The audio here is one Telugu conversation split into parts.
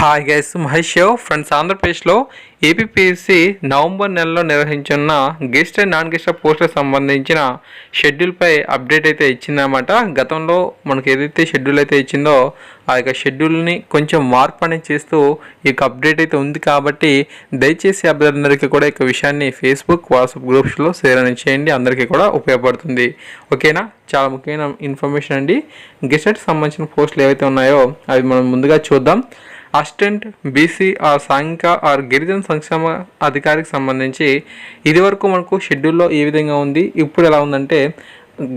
హాయ్ గైస్ మహేష్ ఫ్రెండ్స్ ఆంధ్రప్రదేశ్లో ఏపీపీఎస్సీ నవంబర్ నెలలో నిర్వహించున్న గెస్ట్ అండ్ నాన్ గెస్ట్ పోస్టులకు సంబంధించిన షెడ్యూల్పై అప్డేట్ అయితే ఇచ్చిందన్నమాట. గతంలో మనకు ఏదైతే షెడ్యూల్ అయితే ఇచ్చిందో ఆ యొక్క షెడ్యూల్ని కొంచెం మార్పు అనేది చేస్తూ ఈ యొక్క అప్డేట్ అయితే ఉంది కాబట్టి దయచేసి అభ్యర్థులందరికీ కూడా ఈ విషయాన్ని ఫేస్బుక్ వాట్సాప్ గ్రూప్స్లో షేర్ అనేది చేయండి. అందరికీ కూడా ఉపయోగపడుతుంది. ఓకేనా? చాలా ముఖ్యమైన ఇన్ఫర్మేషన్ అండి. గెస్ట్కి సంబంధించిన పోస్టులు ఏవైతే ఉన్నాయో అవి మనం ముందుగా చూద్దాం. అసిస్టెంట్ బీసీ ఆర్ సాంఘిక ఆర్ గిరిజన సంక్షేమ అధికారికి సంబంధించి ఇదివరకు మనకు షెడ్యూల్లో ఏ విధంగా ఉంది ఇప్పుడు ఎలా ఉందంటే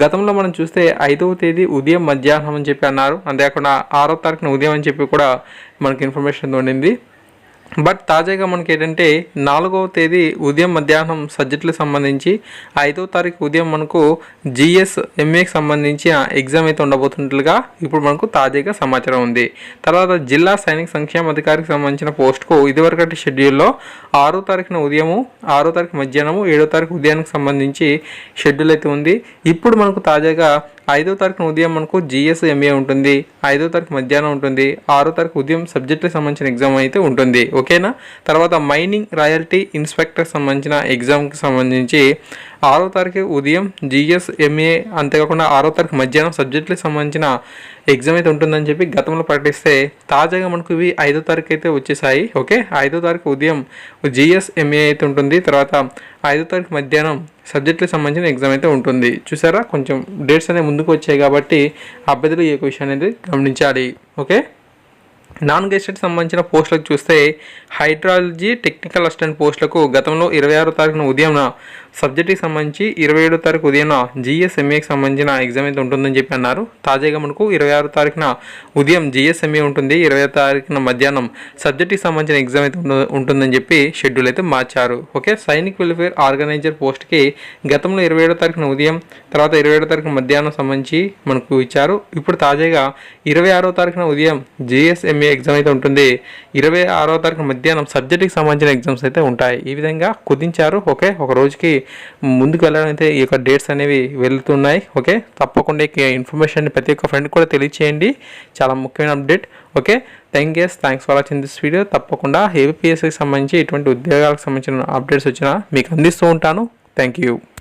గతంలో మనం చూస్తే ఐదవ తేదీ ఉదయం మధ్యాహ్నం అని చెప్పి అన్నారు. అంతేకాకుండా ఆరో తారీఖున ఉదయం అని చెప్పి కూడా మనకి ఇన్ఫర్మేషన్ ఉండింది. బట్ తాజాగా మనకి ఏంటంటే నాలుగవ తేదీ ఉదయం మధ్యాహ్నం సబ్జెక్టులకు సంబంధించి ఐదవ తారీఖు ఉదయం మనకు జిఎస్ ఎంఏకి సంబంధించి ఎగ్జామ్ అయితే ఉండబోతున్నట్లుగా ఇప్పుడు మనకు తాజాగా సమాచారం ఉంది. తర్వాత జిల్లా సైనిక సంక్షేమ అధికారికి సంబంధించిన పోస్టుకు ఇదివరకటి షెడ్యూల్లో ఆరో తారీఖున ఉదయము ఆరో తారీఖు మధ్యాహ్నము ఏడో తారీఖు ఉదయానికి సంబంధించి షెడ్యూల్ అయితే ఉంది. ఇప్పుడు మనకు తాజాగా ఐదో తారీఖున ఉదయం మనకు జిఎస్ ఎంఏ ఉంటుంది. ఐదో తారీఖు మధ్యాహ్నం ఉంటుంది. ఆరో తారీఖు ఉదయం సబ్జెక్టుకి సంబంధించిన ఎగ్జామ్ అయితే ఉంటుంది. ఓకేనా? తర్వాత మైనింగ్ రాయల్టీ ఇన్స్పెక్టర్ సంబంధించిన ఎగ్జామ్కి సంబంధించి ఆరో తారీఖు ఉదయం జిఎస్ ఎంఏ అంతేకాకుండా ఆరో తారీఖు మధ్యాహ్నం సబ్జెక్టులకు సంబంధించిన ఎగ్జామ్ అయితే ఉంటుందని చెప్పి గతంలో ప్రకటిస్తే తాజాగా మనకు ఇవి ఐదో తారీఖు అయితే వచ్చేసాయి ఓకే? ఐదో తారీఖు ఉదయం జిఎస్ ఎంఏ అయితే ఉంటుంది తర్వాత ఐదో తారీఖు మధ్యాహ్నం సబ్జెక్టులకు సంబంధించిన ఎగ్జామ్ అయితే ఉంటుంది. చూసారా? కొంచెం డేట్స్ అనేవి ముందుకు వచ్చాయి కాబట్టి అభ్యర్థులు ఈ యొక్క విషయం అనేది గమనించాలి ఓకే? నాన్ గెస్టెడ్ సంబంధించిన పోస్టులకు చూస్తే హైడ్రాలజీ టెక్నికల్ అసిస్టెంట్ పోస్టులకు గతంలో ఇరవై ఆరో తారీఖున ఉదయం సబ్జెక్టుకి సంబంధించి ఇరవై ఏడో తారీఖు ఉదయం జిఎస్ఎంఏకి సంబంధించిన ఎగ్జామ్ అయితే ఉంటుందని చెప్పి అన్నారు. తాజాగా మనకు ఇరవై ఆరో తారీఖున ఉదయం జిఎస్ఎంఏ ఉంటుంది. ఇరవై తారీఖున మధ్యాహ్నం సబ్జెక్టుకి సంబంధించిన ఎగ్జామ్ అయితే ఉంటుందని చెప్పి షెడ్యూల్ అయితే మార్చారు. ఓకే? సైనిక్ వెల్ఫేర్ ఆర్గనైజర్ పోస్ట్కి గతంలో ఇరవై ఏడో తారీఖున ఉదయం తర్వాత ఇరవై ఏడో తారీఖున మధ్యాహ్నం సంబంధించి మనకు ఇచ్చారు. ఇప్పుడు తాజాగా ఇరవై ఆరో తారీఖున ఉదయం జిఎస్ఎంఏ ఎగ్జామ్ అయితే ఉంటుంది. ఇరవై ఆరో తారీఖు మధ్యాహ్నం సబ్జెక్టుకి సంబంధించిన ఎగ్జామ్స్ అయితే ఉంటాయి. ఈ విధంగా కుదించారు. ఓకే? ఒక రోజుకి ముందుకు వెళ్ళడం అయితే ఈ యొక్క డేట్స్ అనేవి వెళ్తున్నాయి. ఓకే? తప్పకుండా ఇన్ఫర్మేషన్ ప్రతి ఒక్క ఫ్రెండ్ కూడా తెలియచేయండి. చాలా ముఖ్యమైన update. Okay? Thank you. Thanks for watching this video. తప్పకుండా ఏపీఎస్సికి సంబంధించి ఇటువంటి ఉద్యోగాలకు సంబంధించిన అప్డేట్స్ వచ్చినా మీకు అందిస్తూ ఉంటాను. Thank you.